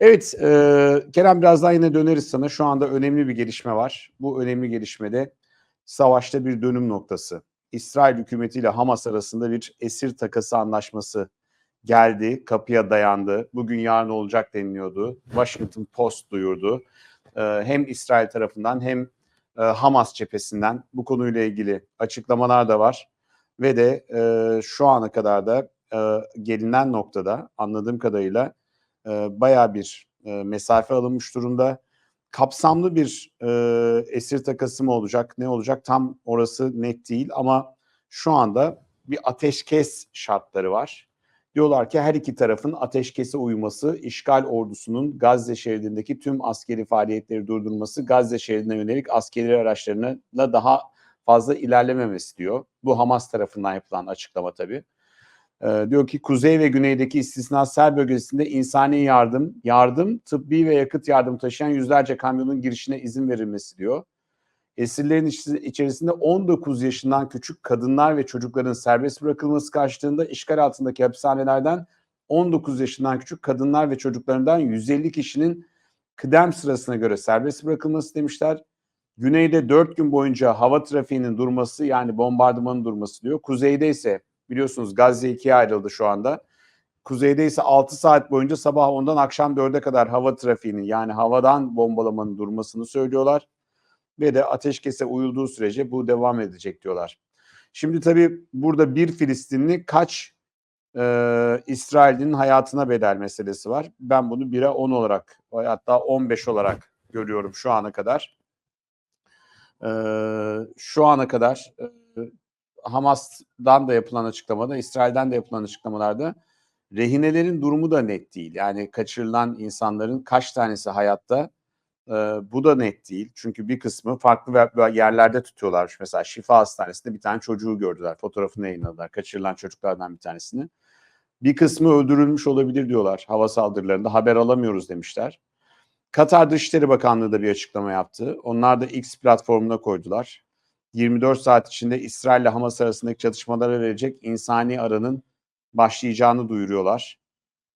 Evet, e, Kerem birazdan yine döneriz sana. Şu anda önemli bir gelişme var. Bu önemli gelişmede savaşta bir dönüm noktası. İsrail hükümetiyle Hamas arasında bir esir takası anlaşması geldi, kapıya dayandı. Bugün yarın olacak deniliyordu. Washington Post duyurdu. E, hem İsrail tarafından hem e, Hamas cephesinden bu konuyla ilgili açıklamalar da var. Ve de e, şu ana kadar da e, gelinen noktada anladığım kadarıyla e, bayağı bir e, mesafe alınmış durumda. Kapsamlı bir e, esir takası mı olacak, ne olacak tam orası net değil ama şu anda bir ateşkes şartları var. Diyorlar ki her iki tarafın ateşkese uyması, işgal ordusunun Gazze şeridindeki tüm askeri faaliyetleri durdurması, Gazze şeridine yönelik askeri araçlarına daha fazla ilerlememesi diyor. Bu Hamas tarafından yapılan açıklama tabii. Ee, diyor ki kuzey ve güneydeki istisnasel bölgesinde insani yardım, yardım, tıbbi ve yakıt yardım taşıyan yüzlerce kamyonun girişine izin verilmesi diyor. Esirlerin içerisinde 19 yaşından küçük kadınlar ve çocukların serbest bırakılması karşılığında işgal altındaki hapishanelerden 19 yaşından küçük kadınlar ve çocuklarından 150 kişinin kıdem sırasına göre serbest bırakılması demişler. Güneyde 4 gün boyunca hava trafiğinin durması yani bombardımanın durması diyor. Kuzeyde ise biliyorsunuz Gazze ikiye ayrıldı şu anda. Kuzeyde ise 6 saat boyunca sabah 10'dan akşam 4'e kadar hava trafiğinin yani havadan bombalamanın durmasını söylüyorlar. Ve de ateşkese uyulduğu sürece bu devam edecek diyorlar. Şimdi tabii burada bir Filistinli kaç e, İsrail'in hayatına bedel meselesi var. Ben bunu 1'e 10 olarak hatta 15 olarak görüyorum şu ana kadar. E, şu ana kadar e, Hamas'dan da yapılan açıklamada, İsrail'den de yapılan açıklamalarda rehinelerin durumu da net değil. Yani kaçırılan insanların kaç tanesi hayatta e, bu da net değil. Çünkü bir kısmı farklı yerlerde tutuyorlarmış. Mesela Şifa Hastanesi'nde bir tane çocuğu gördüler. Fotoğrafını yayınladılar. Kaçırılan çocuklardan bir tanesini. Bir kısmı öldürülmüş olabilir diyorlar hava saldırılarında. Haber alamıyoruz demişler. Katar Dışişleri Bakanlığı da bir açıklama yaptı. Onlar da X platformuna koydular. 24 saat içinde İsrail ile Hamas arasındaki çatışmalara verecek insani aranın başlayacağını duyuruyorlar.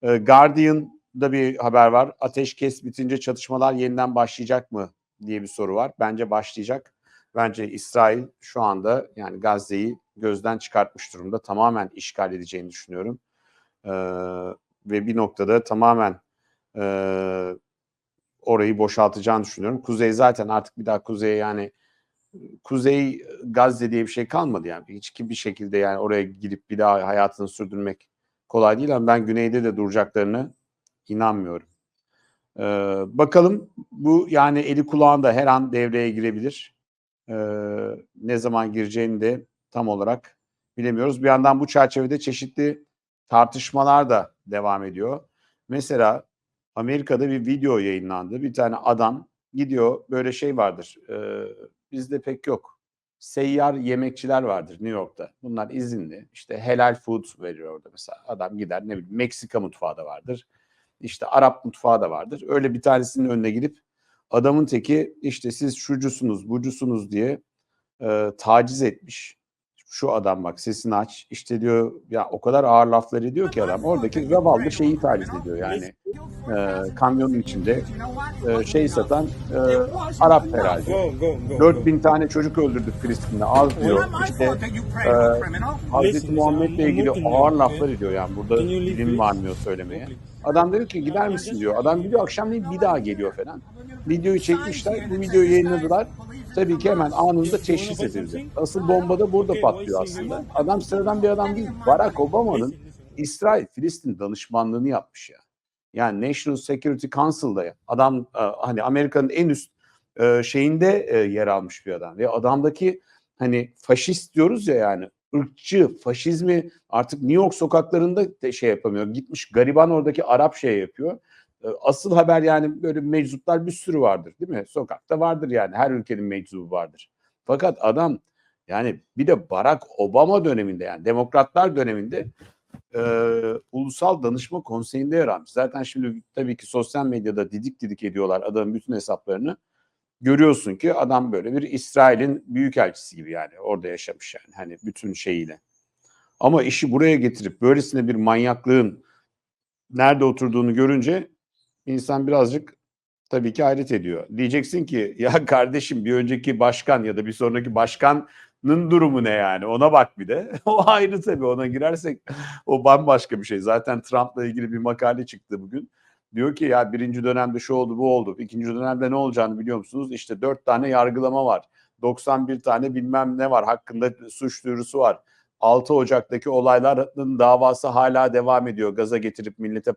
Ee, Guardian'da bir haber var. Ateşkes bitince çatışmalar yeniden başlayacak mı diye bir soru var. Bence başlayacak. Bence İsrail şu anda yani Gazze'yi gözden çıkartmış durumda. Tamamen işgal edeceğini düşünüyorum. Ee, ve bir noktada tamamen e, orayı boşaltacağını düşünüyorum. Kuzey zaten artık bir daha kuzeye yani Kuzey Gazze diye bir şey kalmadı yani. Hiç bir şekilde yani oraya gidip bir daha hayatını sürdürmek kolay değil ama ben güneyde de duracaklarını inanmıyorum. Ee, bakalım bu yani eli kulağında her an devreye girebilir. Ee, ne zaman gireceğini de tam olarak bilemiyoruz. Bir yandan bu çerçevede çeşitli tartışmalar da devam ediyor. Mesela Amerika'da bir video yayınlandı. Bir tane adam gidiyor böyle şey vardır. E, bizde pek yok. Seyyar yemekçiler vardır New York'ta. Bunlar izinli. İşte helal food veriyor orada mesela. Adam gider ne bileyim Meksika mutfağı da vardır. İşte Arap mutfağı da vardır. Öyle bir tanesinin önüne gidip adamın teki işte siz şucusunuz, bucusunuz diye e, taciz etmiş. Şu adam bak sesini aç. İşte diyor ya o kadar ağır laflar ediyor ki adam. Oradaki zavallı şeyi taciz ediyor yani. E, kamyonun içinde e, şey satan e, Arap herhalde. 4000 tane çocuk öldürdük Filistin'de az diyor. İşte e, Hazreti Muhammed'le ilgili ağır laflar ediyor yani burada dilim varmıyor söylemeye. Adam diyor ki gider misin diyor. Adam gidiyor akşamleyin bir daha geliyor falan. Videoyu çekmişler. Bu videoyu yayınladılar. Tabii ki hemen anında teşhis edildi. Asıl bomba da burada patlıyor aslında. Adam sıradan bir adam değil. Barack Obama'nın İsrail Filistin danışmanlığını yapmış ya. Yani National Security Council'da adam e, hani Amerika'nın en üst e, şeyinde e, yer almış bir adam ve adamdaki hani faşist diyoruz ya yani ırkçı, faşizmi artık New York sokaklarında şey yapamıyor. Gitmiş gariban oradaki Arap şey yapıyor. Asıl haber yani böyle meczuplar bir sürü vardır değil mi? Sokakta vardır yani her ülkenin meczubu vardır. Fakat adam yani bir de Barack Obama döneminde yani demokratlar döneminde e, Ulusal Danışma Konseyi'nde yer almış. Zaten şimdi tabii ki sosyal medyada didik didik ediyorlar adamın bütün hesaplarını. Görüyorsun ki adam böyle bir İsrail'in büyükelçisi gibi yani orada yaşamış yani hani bütün şeyiyle. Ama işi buraya getirip böylesine bir manyaklığın nerede oturduğunu görünce insan birazcık tabii ki hayret ediyor. Diyeceksin ki ya kardeşim bir önceki başkan ya da bir sonraki başkanın durumu ne yani ona bak bir de. o ayrı tabii ona girersek o bambaşka bir şey. Zaten Trump'la ilgili bir makale çıktı bugün. Diyor ki ya birinci dönemde şu oldu bu oldu. İkinci dönemde ne olacağını biliyor musunuz? İşte dört tane yargılama var. 91 tane bilmem ne var. Hakkında suç duyurusu var. 6 Ocak'taki olayların davası hala devam ediyor. Gaza getirip millete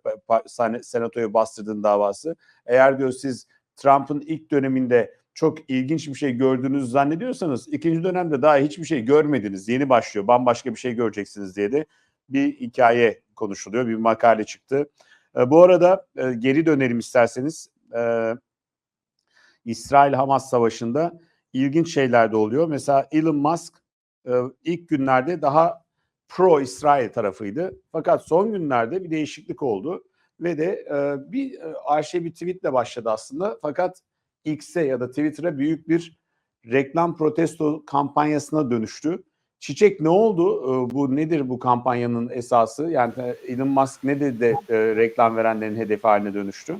senatoya bastırdığın davası. Eğer diyor siz Trump'ın ilk döneminde çok ilginç bir şey gördüğünüzü zannediyorsanız ikinci dönemde daha hiçbir şey görmediniz. Yeni başlıyor. Bambaşka bir şey göreceksiniz diye de bir hikaye konuşuluyor. Bir makale çıktı. E, bu arada e, geri dönelim isterseniz. E, İsrail-Hamas savaşında ilginç şeyler de oluyor. Mesela Elon Musk e, ilk günlerde daha pro İsrail tarafıydı. Fakat son günlerde bir değişiklik oldu ve de e, bir e, arşiv bir tweetle başladı aslında. Fakat X'e ya da Twitter'a büyük bir reklam protesto kampanyasına dönüştü. Çiçek ne oldu? E, bu nedir bu kampanyanın esası? Yani e, Elon Musk ne dedi de e, reklam verenlerin hedefi haline dönüştü?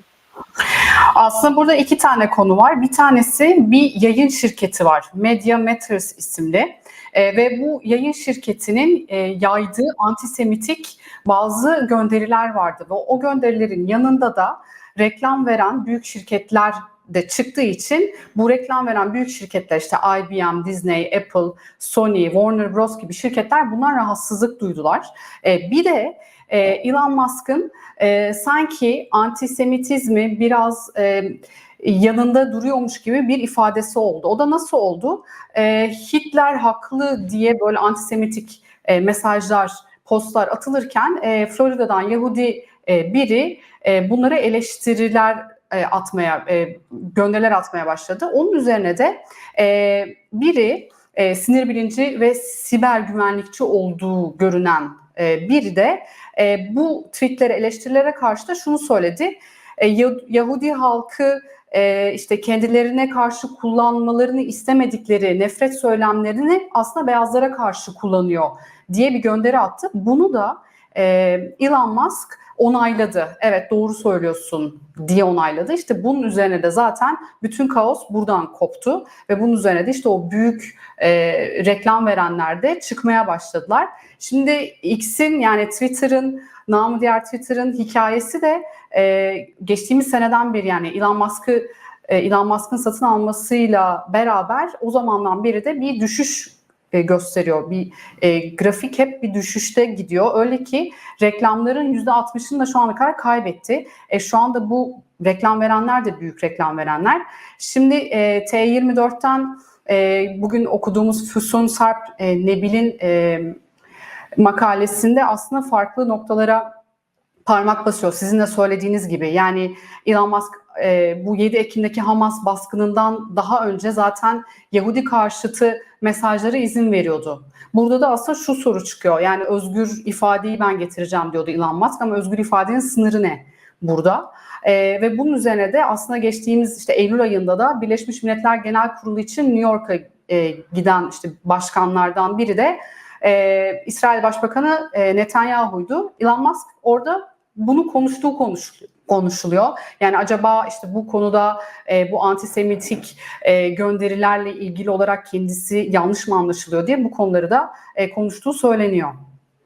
Aslında burada iki tane konu var. Bir tanesi bir yayın şirketi var. Media Matters isimli. E, ve bu yayın şirketinin e, yaydığı antisemitik bazı gönderiler vardı. Ve o gönderilerin yanında da reklam veren büyük şirketler de çıktığı için bu reklam veren büyük şirketler işte IBM, Disney, Apple, Sony, Warner Bros gibi şirketler bunlar rahatsızlık duydular. E, bir de e, Elon Musk'ın e, sanki antisemitizmi biraz e, yanında duruyormuş gibi bir ifadesi oldu. O da nasıl oldu? E, Hitler haklı diye böyle antisemitik e, mesajlar, postlar atılırken e, Florida'dan Yahudi e, biri e, bunları eleştiriler e, atmaya, e, gönderiler atmaya başladı. Onun üzerine de e, biri e, sinir bilinci ve siber güvenlikçi olduğu görünen e, biri de e, bu tweetlere, eleştirilere karşı da şunu söyledi. E, Yahudi halkı e, işte kendilerine karşı kullanmalarını istemedikleri nefret söylemlerini aslında beyazlara karşı kullanıyor diye bir gönderi attı. Bunu da e, Elon Musk onayladı. Evet doğru söylüyorsun diye onayladı. İşte bunun üzerine de zaten bütün kaos buradan koptu ve bunun üzerine de işte o büyük e, reklam verenler de çıkmaya başladılar. Şimdi X'in yani Twitter'ın namı diğer Twitter'ın hikayesi de e, geçtiğimiz seneden beri yani Elon Musk'ı e, Elon Musk'ın satın almasıyla beraber o zamandan beri de bir düşüş e, gösteriyor. Bir e, grafik hep bir düşüşte gidiyor. Öyle ki reklamların %60'ını da şu ana kadar kaybetti. E, şu anda bu reklam verenler de büyük reklam verenler. Şimdi e, T24'ten e, bugün okuduğumuz Füsun Sarp e, Nebil'in e, makalesinde aslında farklı noktalara parmak basıyor. Sizin de söylediğiniz gibi yani Elon Musk e, bu 7 Ekim'deki Hamas baskınından daha önce zaten Yahudi karşıtı mesajlara izin veriyordu. Burada da aslında şu soru çıkıyor. Yani özgür ifadeyi ben getireceğim diyordu Elon Musk ama özgür ifadenin sınırı ne burada? E, ve bunun üzerine de aslında geçtiğimiz işte Eylül ayında da Birleşmiş Milletler Genel Kurulu için New York'a e, giden işte başkanlardan biri de e, İsrail Başbakanı e, Netanyahu'ydu. Elon Musk orada bunu konuştuğu konuşuluyor konuşuluyor. Yani acaba işte bu konuda e, bu antisemitik e, gönderilerle ilgili olarak kendisi yanlış mı anlaşılıyor diye bu konuları da e, konuştuğu söyleniyor.